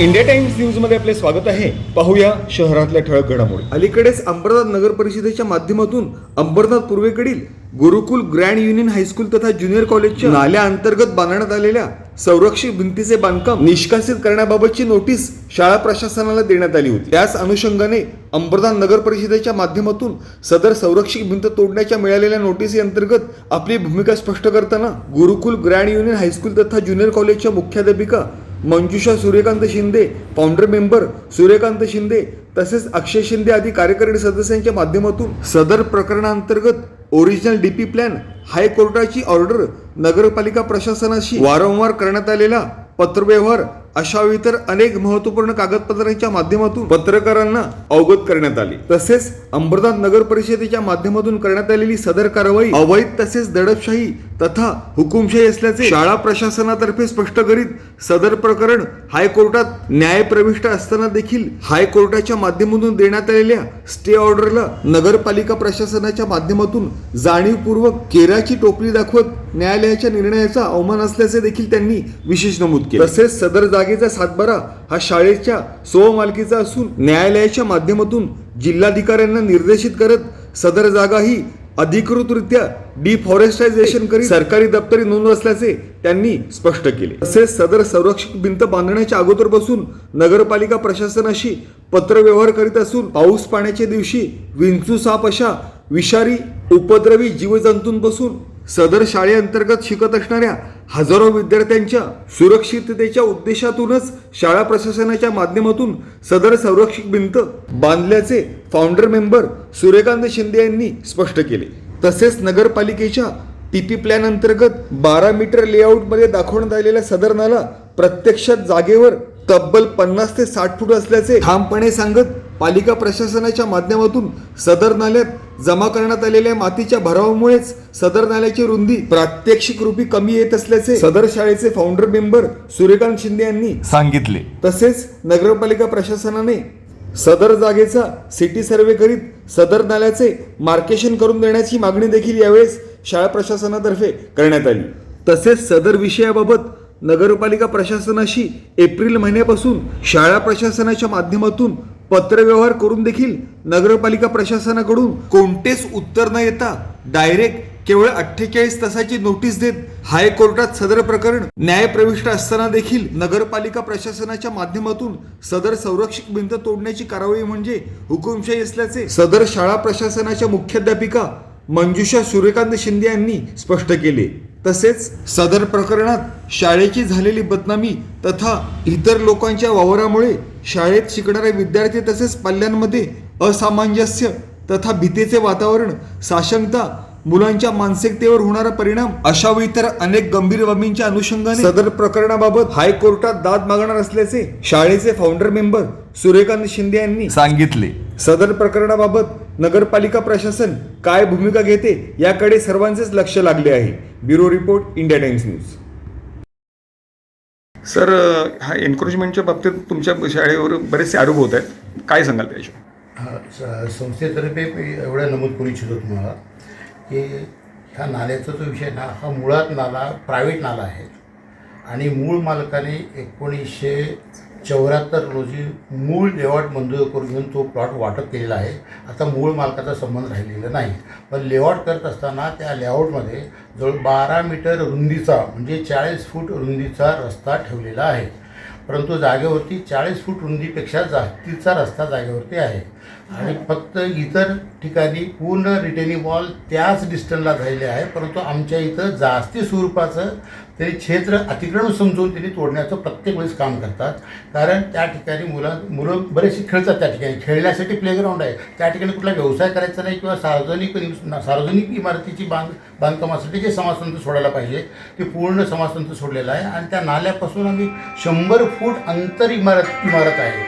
India times न्यूजमध्ये आपले स्वागत आहे. पाहूया शहरातल्या ठळक घडामोडी. अलीकडेच अंबरनाथ नगर परिषदेच्या माध्यमातून अंबरनाथ पूर्वेकडील Gurukul grand union high school तथा ज्युनियर कॉलेजच्या नाल्या अंतर्गत बांधण्यात आलेल्या संरक्षित भिंतीचे बांधकाम निष्कासित करण्याबाबतची नोटीस शाळा प्रशासनाला देण्यात आली होती. त्याच अनुषंगाने अंबरनाथ नगर परिषदेच्या माध्यमातून सदर संरक्षित भिंत तोडण्याच्या मिळालेल्या नोटीसी अंतर्गत आपली भूमिका स्पष्ट करताना Gurukul grand union high school तथा ज्युनियर कॉलेजच्या मुख्याध्यापिका मंजुषा सूर्यकांत शिंदे फाउंडर मेंबर सूर्यकांत शिंदे तसेच अक्षय शिंदे आदी कार्यकारिणी सदस्यांच्या माध्यमातून सदर प्रकरणांतर्गत ओरिजिनल डीपी प्लॅन हायकोर्टाची ऑर्डर नगरपालिका प्रशासनाशी वारंवार करण्यात आलेला पत्रव्यवहार अशा इतर अनेक महत्त्वपूर्ण कागदपत्रांच्या माध्यमातून पत्रकारांना अवगत करण्यात आले. तसेच अंबरनाथ नगर परिषदेच्या माध्यमातून करण्यात आलेली सदर कारवाई अवैध तसेच दडपशाही तथा हुकुमशाही असल्याचे शाळा प्रशासनातर्फे स्पष्ट करीत सदर प्रकरण हायकोर्टात न्यायप्रविष्ट असताना देखील हायकोर्टाच्या माध्यमातून देण्यात आलेल्या स्टे ऑर्डरला नगरपालिका प्रशासनाच्या माध्यमातून जाणीवपूर्वक केराची टोपली दाखवत न्यायालयाच्या निर्णयाचा अवमान असल्याचे देखील त्यांनी विशेष नमूद केले. तसेच सदर जागेचा सातबारा हा शाळेच्या स्वमालकीचा असून न्यायालयाच्या माध्यमातून जिल्हाधिकाऱ्यांना निर्देशित करत सदर जागा ही अधिकृतरित्या डिफॉरेस्टायझेशन करीत सरकारी दप्तरी नोंद असल्याचे त्यांनी स्पष्ट केले. तसेच सदर संरक्षक भिंत बांधण्याच्या अगोदरपासून नगरपालिका प्रशासनाशी पत्रव्यवहार करीत असून पाऊस पाण्याच्या दिवशी विंचू साप अशा विषारी उपद्रवी जीवजंतूंपासून सदर शाळेअंतर्गत शिकत असणाऱ्या हजारो विद्यार्थ्यांच्या सुरक्षिततेच्या उद्देशातूनच शाळा प्रशासनाच्या माध्यमातून सदर संरक्षित भिंत बांधल्याचे फाउंडर मेंबर सूर्यकांत शिंदे यांनी स्पष्ट केले. तसेच नगरपालिकेच्या टीपी प्लॅन अंतर्गत बारा मीटर लेआउटमध्ये दाखवण्यात आलेल्या सदर नाला प्रत्यक्षात जागेवर तब्बल पन्नास ते साठ फूट असल्याचे ठामपणे सांगत पालिका प्रशासनाच्या माध्यमातून सदर नाल्यात जमा करण्यात आलेल्या मातीच्या भरावामुळेच सदर नाल्याची रुंदी प्रात्यक्षिक रूपी कमी येत असल्याचे सदर शाळेचे फाउंडर मेंबर सूर्यकांत शिंदे यांनी सांगितले. तसेच नगरपालिका प्रशासनाने सदर जागेचा सिटी सर्वे करीत सदर नाल्याचे मार्केशन करून देण्याची मागणी देखील यावेळेस शाळा प्रशासनातर्फे करण्यात आली. तसेच सदर विषयाबाबत नगरपालिका प्रशासनाशी एप्रिल महिन्यापासून शाळा प्रशासनाच्या माध्यमातून पत्रव्यवहार करून देखील नगरपालिका प्रशासनाकडून कोणतेच उत्तर न येता डायरेक्ट केवळ अठ्ठेचाळीस तासाची नोटीस देत हायकोर्टात सदर प्रकरण न्यायप्रविष्ट असताना देखील नगरपालिका प्रशासनाच्या माध्यमातून सदर संरक्षित भिंत तोडण्याची कारवाई म्हणजे हुकुमशाही असल्याचे सदर शाळा प्रशासनाच्या मुख्याध्यापिका मंजुषा सूर्यकांत शिंदे यांनी स्पष्ट केले. तसेच सदर प्रकरणात शाळेची झालेली बदनामी तथा इतर लोकांच्या वावरामुळे शाळेत शिकणारे विद्यार्थी तसेच पाल्यांमध्ये असामंजस्य तथा भीतीचे वातावरण साशंकता मुलांच्या मानसिकतेवर होणारा परिणाम अशा व इतर अनेक गंभीर बाबींच्या अनुषंगाने सदर प्रकरणाबाबत हायकोर्टात दाद मागणार असल्याचे शाळेचे फाउंडर मेंबर सूर्यकांत शिंदे यांनी सांगितले. सदर प्रकरणाबाबत नगरपालिका प्रशासन काय भूमिका घेते याकडे सर्वांचेच लक्ष लागले आहे. Bureau report India Times news. Sir हा एन्करेजमेंटच्या बाबतीत तुमच्या शाळेवर बरेचसे आरोप होत आहेत. काय सांगाल त्याच्यावर? हा स- संस्थेतर्फे मी एवढं नमूद करू इच्छितो तुम्हाला की ह्या नाल्याचा जो विषय ना हा मुळात नाला प्रायव्हेट नाला आहे. आणि मूळ मालकाने एकोणीसशे चौऱ्याहत्तर रोजी मूळ लेआउट मंजूर करून घेऊन तो प्लॉट वाटप केलेला आहे. आता मूळ मालकाचा संबंध राहिलेला नाही. पण लेआउट करत असताना त्या लेआउटमध्ये जवळ बारा मीटर रुंदीचा म्हणजे चाळीस फूट रुंदीचा रस्ता ठेवलेला आहे. परंतु जागेवरती चाळीस फूट रुंदीपेक्षा जास्तीचा रस्ता जागेवरती आहे. आणि फक्त इतर ठिकाणी पूर्ण रिटेनिंग वॉल त्याच डिस्टन्सला झालेले आहे परंतु आमच्या इथं जास्ती स्वरूपाचं ते क्षेत्र अतिक्रमण समजून त्यांनी तोडण्याचं प्रत्येक वेळेस काम करतात. कारण त्या ठिकाणी मुलं मुलं बरेचसे खेळतात त्या ठिकाणी. खेळण्यासाठी प्लेग्राऊंड आहे. त्या ठिकाणी कुठला व्यवसाय करायचा नाही किंवा सार्वजनिक सार्वजनिक इमारतीची बांध बांधकामासाठी जे समाजतंत्र सोडायला पाहिजे ते पूर्ण समाजतंत्र सोडलेलं आहे. आणि त्या नाल्यापासून आम्ही शंभर फूट अंतर इमारत इमारत आहे.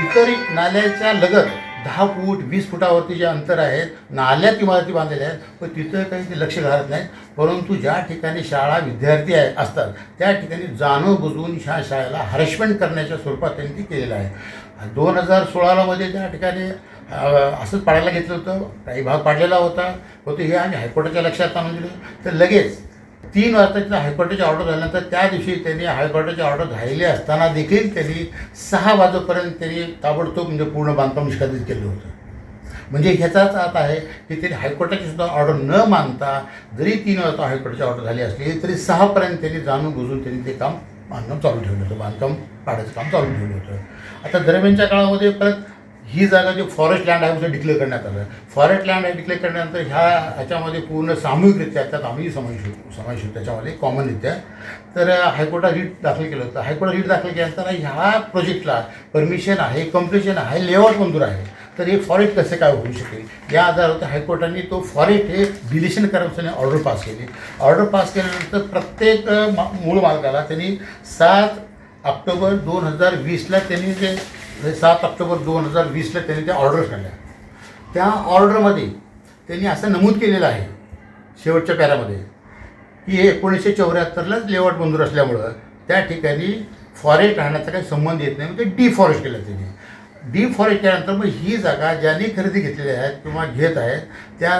इतर नाल्याच्या लगत दहा फूट वीस फुटावरती जे अंतर आहेत नाल्यात इमारती बांधलेल्या आहेत पण तिथं काही ते लक्ष घालत नाहीत. परंतु ज्या ठिकाणी शाळा विद्यार्थी आहे असतात त्या ठिकाणी जाणून बुजवून ह्या शाळेला हरेसमेंट करण्याच्या स्वरूपात त्यांनी ते केलेलं आहे. दोन हजार सोळालामध्ये त्या ठिकाणी असंच पाडायला घेतलं होतं काही भाग पाडलेला होता होते हे आम्ही हायकोर्टाच्या लक्षात आणून दिलं. तर लगेच तीन वाजता तिथं हायकोर्टाची ऑर्डर झाल्यानंतर त्या दिवशी त्यांनी हायकोर्टाची ऑर्डर झालेली असताना देखील त्यांनी सहा वाजेपर्यंत त्यांनी ताबडतोब म्हणजे पूर्ण बांधकाम निष्कादित केलं होतं. म्हणजे ह्याचाच अर्थ आहे की त्यांनी हायकोर्टाची सुद्धा ऑर्डर न मानता जरी तीन वाजता हायकोर्टाची ऑर्डर झाली असली तरी सहापर्यंत त्यांनी जाणून बुजून त्यांनी ते काम बांधकाम चालू ठेवलं होतं बांधकाम पाडायचं काम चालू ठेवलं होतं. आता दरम्यानच्या काळामध्ये परत ही जागा जी फॉरेस्ट लँड आहे डिक्लेअर करण्यात आलं. फॉरेस्ट लँड आहे डिक्लेअर करण्यानंतर ह्या ह्याच्यामध्ये पूर्ण सामूहिकरित्या त्यात आम्ही समावेश समावेश होतो त्याच्यामध्ये कॉमनरित्या तर हायकोर्टात रीट दाखल केलं होतं. हायकोर्टात रीट दाखल केल्यानंतर ह्या प्रोजेक्टला परमिशन आहे कम्प्लिशन आहे लेआउट मंजूर आहे. तर हे फॉरेस्ट कसे काय होऊ शकेल? या आधारावरती हायकोर्टाने तो फॉरेस्ट हे डिलिशन करायचं ऑर्डर पास केली. ऑर्डर पास केल्यानंतर प्रत्येक मा- मूळ मालकाला त्यांनी सात ऑक्टोबर दोन हजार वीसला त्यांनी जे हे सात ऑक्टोबर दोन हजार वीसला त्यांनी त्या ऑर्डर काढल्या. त्या ऑर्डरमध्ये त्यांनी असं नमूद केलेलं आहे शेवटच्या पॅरामध्ये की हे एकोणीसशे चौऱ्याहत्तरलाच लेआउट मंजूर असल्यामुळं त्या ठिकाणी फॉरेस्ट राहण्याचा काही संबंध येत नाही म्हणजे डिफॉरेस्ट केलं त्यांनी. डिफॉरेस्ट केल्यानंतर मग ही जागा ज्यांनी खरेदी घेतलेली आहेत किंवा घेत आहेत त्या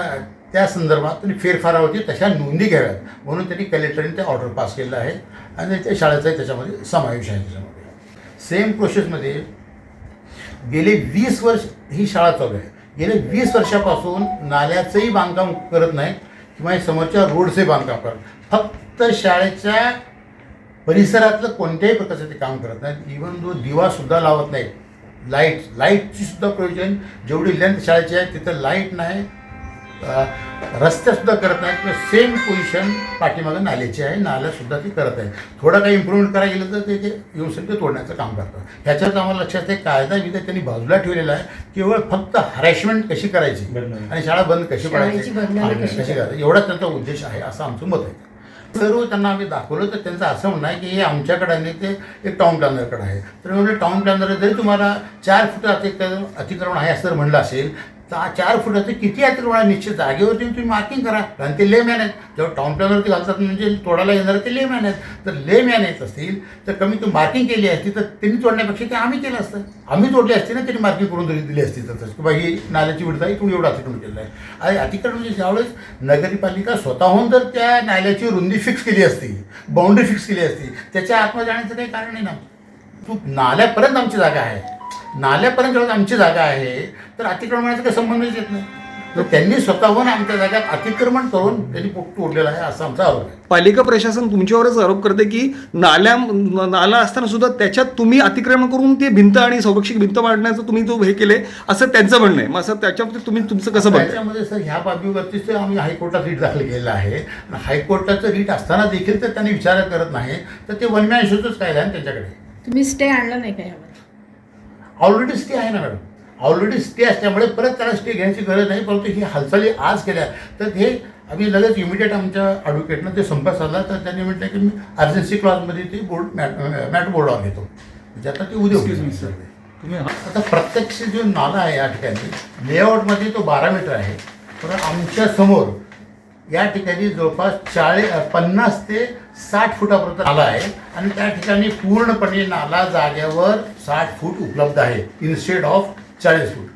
त्या संदर्भात त्यांनी फेरफारावरती तशा नोंदी घ्याव्यात. म्हणून त्यांनी कलेक्टरने ते ऑर्डर पास केलं आहे आणि त्या शाळेचाही त्याच्यामध्ये समावेश आहे त्याच्यामध्ये. सेम प्रोसेसमध्ये गेले वीस वर्ष ही शाळा चालू आहे. गेले वीस वर्षापासून नाल्याचंही बांधकाम करत नाहीत किंवा समोरच्या रोडचे बांधकाम करत फक्त शाळेच्या परिसरातलं कोणत्याही प्रकारचं ते काम करत नाहीत. इवन जो दिवासुद्धा लावत नाहीत. लाइट लाईटची सुद्धा प्रयोजन जेवढी लेंथ शाळेची आहे तिथं लाइट नाही. रस्त्यासुद्धा करत नाहीत किंवा सेम पोझिशन पाठीमागं नाल्याची आहे नाल्यासुद्धा ती करत आहे थोडं काही इम्प्रूव्हमेंट करायला गेलं तर ते ते येऊन ते तोडण्याचं काम करतं ह्याच्यात आम्हाला लक्षात आहे कायदा विधा त्यांनी बाजूला ठेवलेला आहे. केवळ फक्त हॅरेसमेंट कशी करायची? आणि शाळा बंद कशी पडायची? हा, कशी करायची? एवढाच त्यांचा उद्देश आहे असं आमचं मत आहे. सर्व त्यांना आम्ही दाखवलं तर त्यांचं असं म्हणणं आहे की हे आमच्याकडे आणि ते एक टाऊन प्लॅनरकडे आहे. तर म्हणजे टाऊन प्लॅनर जरी तुम्हाला चार फूट अतिक्रमण अतिक्रमण आहे असं जर म्हणलं असेल चार फुटाचं किती आहे तुम्हाला निश्चित जागेवरती तुम्ही मार्किंग करा. कारण ते लेमॅन आहेत. जेव्हा टाऊन प्लॅनवरती घालतात म्हणजे तोडायला येणार ते लेमॅन आहेत. तर लेमॅन येत असतील तर कमी तुम्ही मार्किंग केली असती तर त्यांनी तोडण्यापेक्षा ते आम्ही केलं असतं. आम्ही तोडली असते ना त्यांनी मार्किंग करून तरी दिली असती तर की बाकी ही नाल्याची विडता आहे तुम्ही एवढं अतिक्रमण केलं आहे. आणि अतिक्रमण म्हणजे ज्यावेळेस नगरपालिका स्वतःहून जर त्या नाल्याची रुंदी फिक्स केली असती बाउंड्री फिक्स केली असती त्याच्या आतमध्ये जाण्याचं काही कारण नाही ना. तू नाल्यापर्यंत आमची जागा आहे. नाल्यापर्यंत जेव्हा आमची जागा आहे तर अतिक्रमणाचा काही संबंधच येत नाही. तर त्यांनी स्वतःहून आमच्या जागात अतिक्रमण करून त्यांनी पोट तोडलेलं आहे असा आमचा आरोप आहे. पालिका प्रशासन तुमच्यावरच आरोप करते की नाल्या नाला असताना सुद्धा त्याच्यात तुम्ही अतिक्रमण करून ती भिंत आणि संरक्षित भिंत मांडण्याचं तुम्ही जो हे केले असं त्यांचं म्हणणं आहे. मग असं त्याच्यामध्ये तुम्ही तुमचं कसं बघताय त्याच्यामध्ये सर ह्या बाबीवरतीच आम्ही हायकोर्टात रीट दाखल केलेलं आहे. आणि हायकोर्टाचं रीट असताना देखील तर त्यांनी विचार करत नाही. तर ते वन मॅन शोचच कायदा आहे ना त्यांच्याकडे. तुम्ही स्टे आणला नाही का यावर? ऑलरेडी स्टे आहे ना मॅडम ऑलरेडी स्टे असल्यामुळे परत त्याला स्टे घ्यायची गरज नाही परंतु ही हालचाली आज केल्या. तर हे आम्ही लगेच इमिडिएट आमच्या ॲडव्होकेटनं ते संपर्क साधला तर त्यांनी म्हटलं की मी अर्जन्सी क्लॉजमध्ये ते बोर्ड मॅट मॅट बोर्डवर घेतो. म्हणजे आता ते उद्या. तुम्ही आता प्रत्यक्ष जो नाला आहे या ठिकाणी लेआउटमध्ये तो बारा मीटर आहे. पण आमच्यासमोर या ठिकाणी जवळपास चाळीस पन्नास ते साठ फुटापर्यंत नाला आहे. आणि त्या ठिकाणी पूर्णपणे नाला जागेवर साठ फूट उपलब्ध आहे. इन्स्टेड ऑफ चाळीस फूट.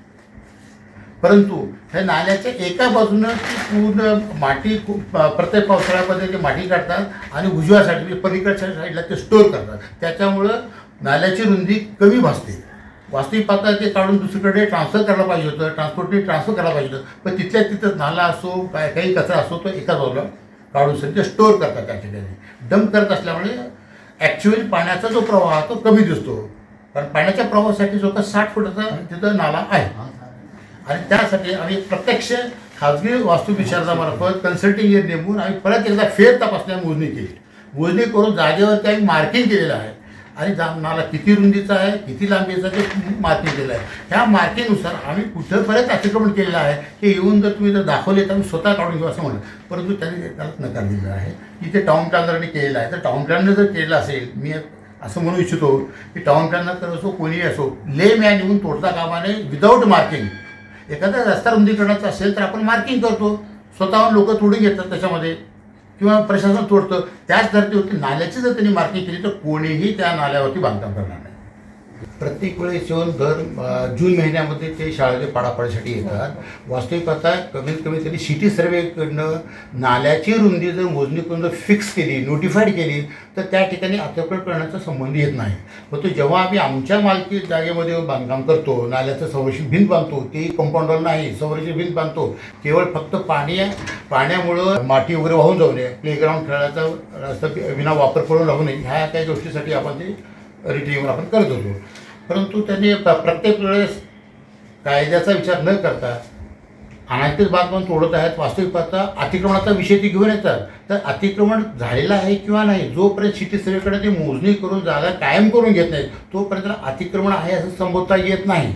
परंतु हे नाल्याच्या एका बाजूनं ती पूर्ण माती खूप प्रत्येक पावसाळ्यामध्ये ते माती काढतात आणि उजव्यासाठी म्हणजे पलीकडच्या साईडला ते स्टोअर करतात. त्याच्यामुळं नाल्याची रुंदी कमी भासते. वास्तविक पाहता ते काढून दुसरीकडे ट्रान्सफर करायला पाहिजे होतं. ट्रान्सपोर्टने ट्रान्सफर करायला पाहिजे होतं. पण तिथल्या तिथं नाला असो काय काही कचरा असो तो एका बाजूला काढून सध्या स्टोअर करतात त्या ठिकाणी. डंप करत असल्यामुळे ॲक्च्युअली पाण्याचा जो प्रवाह तो कमी दिसतो. कारण पाण्याच्या प्रवाहासाठी जवळपास साठ फुटाचा तिथं नाला आहे. आणि त्यासाठी आम्ही प्रत्यक्ष खाजगी वास्तुविशारदामार्फत कन्सल्टिंग नेमून आम्ही परत एकदा फेर तपासण्या मोजणी केली. मोजणी करून जागेवरती आम्ही मार्किंग केलेलं आहे. आणि जा नाला किती रुंदीचा आहे किती लांबीचा ते मार्किंग केलं आहे ह्या मार्किंगनुसार आम्ही कुठंपर्यंत अतिक्रमण केलेलं आहे हे येऊन जर तुम्ही जर दाखवले तर आम्ही स्वतः काढून घेऊ असं म्हणलं. परंतु त्यांनी त्याला नकार दिलेला आहे. इथे टाऊन प्लॅनरने केलेलं आहे. तर टाऊन प्लॅनर जर केलं असेल मी असं म्हणू इच्छितो की टाऊन प्लॅनर तर असो कोणीही असो ले मॅन येऊन तोडता कामा नये विदाऊट मार्किंग एखादा रस्ता रुंदीकरणाचा असेल तर आपण मार्किंग करतो. स्वतःहून लोक तोडून घेतात त्याच्यामध्ये. किंवा प्रशासन तोडतं त्याच धर्तीवरती नाल्याची जर त्यांनी मार्किंग केली तर कोणीही त्या नाल्यावरती बांधकाम करणार नाही. प्रत्येक वेळेस येऊन दर जून महिन्यामध्ये ते शाळेचे पाडापाडीसाठी येतात. वास्तविक आता कमीत कमी तरी सिटी सर्वेकडनं नाल्याची रुंदी जर मोजणी करून जर फिक्स केली नोटिफाईड केली तर त्या ठिकाणी अतिक्रमण करण्याचा संबंध येत नाही. मग तो जेव्हा आम्ही आमच्या मालकी जागेमध्ये बांधकाम करतो नाल्याचं संरक्षण भिंत बांधतो ते कंपाऊंडर नाही संरक्षण भिंत बांधतो केवळ फक्त पाणी पाण्यामुळं माती वगैरे वाहून जाऊ नये प्लेग्राऊंड खेळायचा रस्ता विना वापर करून राहू नये ह्या काही गोष्टीसाठी आपण ते रिट्रीवर आपण करत होतो. परंतु त्यांनी प्र प्रत्येक वेळेस कायद्याचा विचार न करता अनाधिकृत बांधकाम तोडत आहेत वास्तविक पाहता अतिक्रमणाचा विषय ते घेऊन येतात. तर अतिक्रमण झालेलं आहे किंवा नाही जोपर्यंत सिटी सर्वेकडे ते मोजणी करून जागा कायम करून घेत नाहीत तोपर्यंत अतिक्रमण आहे असं संबोधता येत नाही.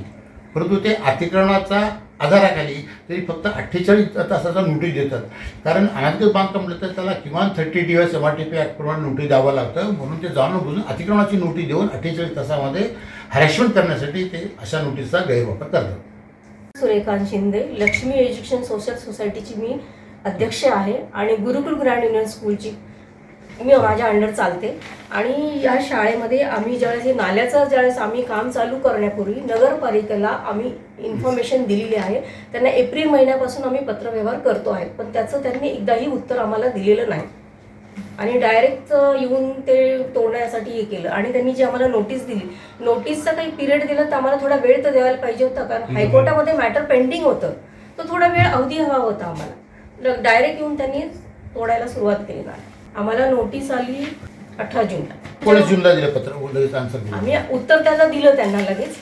परंतु ते अतिक्रमणाचा आधाराखाली ते फक्त अठ्ठेचाळीस तासाचा नोटीस देतात. कारण अनाधिकृत बांधकाम म्हटलं तर त्याला किमान थर्टी दिवस एम आर टी पी ॲक्टप्रमाणे नोटीस द्यावं लागतं. म्हणून ते जाणून बुजून अतिक्रमणाची नोटीस देऊन अठ्ठेचाळीस तासामध्ये हॅरेसमेंट करण्यासाठी ते अशा नोटीसचा गैरवापर करतात. सुरेखान शिंदे लक्ष्मी एज्युकेशन सोशल सोसायटीची मी अध्यक्ष आहे आणि गुरुकुल ग्रँड युनियन स्कूलची मी माझ्या अंडर चालते. आणि या शाळेमध्ये आम्ही ज्यावेळेस हे नाल्याचं ज्यावेळेस आम्ही काम चालू करण्यापूर्वी नगरपालिकेला आम्ही इन्फॉर्मेशन दिलेली आहे. त्यांना एप्रिल महिन्यापासून आम्ही पत्रव्यवहार करतो आहे. पण त्याचं त्यांनी एकदाही उत्तर आम्हाला दिलेलं नाही. आणि डायरेक्ट येऊन ते तोडण्यासाठी हे केलं. आणि त्यांनी जी आम्हाला नोटीस दिली नोटीसचा काही पिरियड दिला तर आम्हाला थोडा वेळ तर द्यायला पाहिजे होता. कारण हायकोर्टामध्ये मॅटर पेंडिंग होतं. तर थोडा वेळ अवधी हवा होता आम्हाला. डायरेक्ट येऊन त्यांनी तोडायला सुरुवात केली. नाही आम्हाला नोटीस आली अठरा जूनला. एकोणीस जूनला दिलं पत्र? लगेच आन्सर दिलं आम्ही उत्तर त्यांना दिलं त्यांना लगेच.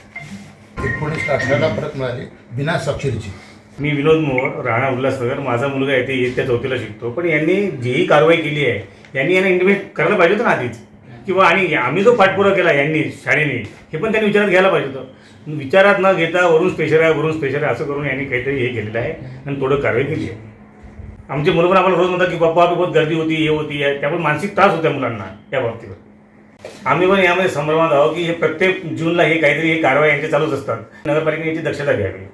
एकोणीसला अठराला परत मिळाली बिना स्वाक्षरीची. मी विनोद मोहोळ राणा उल्हासनगर. माझा मुलगा येथे इयत्ता चौथीला शिकतो. पण यांनी जी ही कारवाई केली आहे यांनी यांना इंटिमेट करायला पाहिजे होतं ना आधीच. किंवा आणि आम्ही जो पाठपुरावा केला यांनी शाळेने हे पण त्यांनी विचारात घ्यायला पाहिजे होतं. विचारात न घेता वरून स्पेशल आहे वरून स्पेशल आहे असं करून यांनी काहीतरी हे केलेलं आहे. आणि थोडं कारवाई केली आहे. आमचे मुलं पण आम्हाला रोज म्हणतात की बाप्पा बहुत गर्दी होती हे होती आहे त्यामुळे मानसिक त्रास होत्या मुलांना या बाबतीवर. आम्ही पण यामध्ये संभ्रमात आहोत की हे प्रत्येक जूनला हे काहीतरी हे कारवाई यांचे चालूच असतात. नगरपालिकेने याची दक्षता घ्यावी.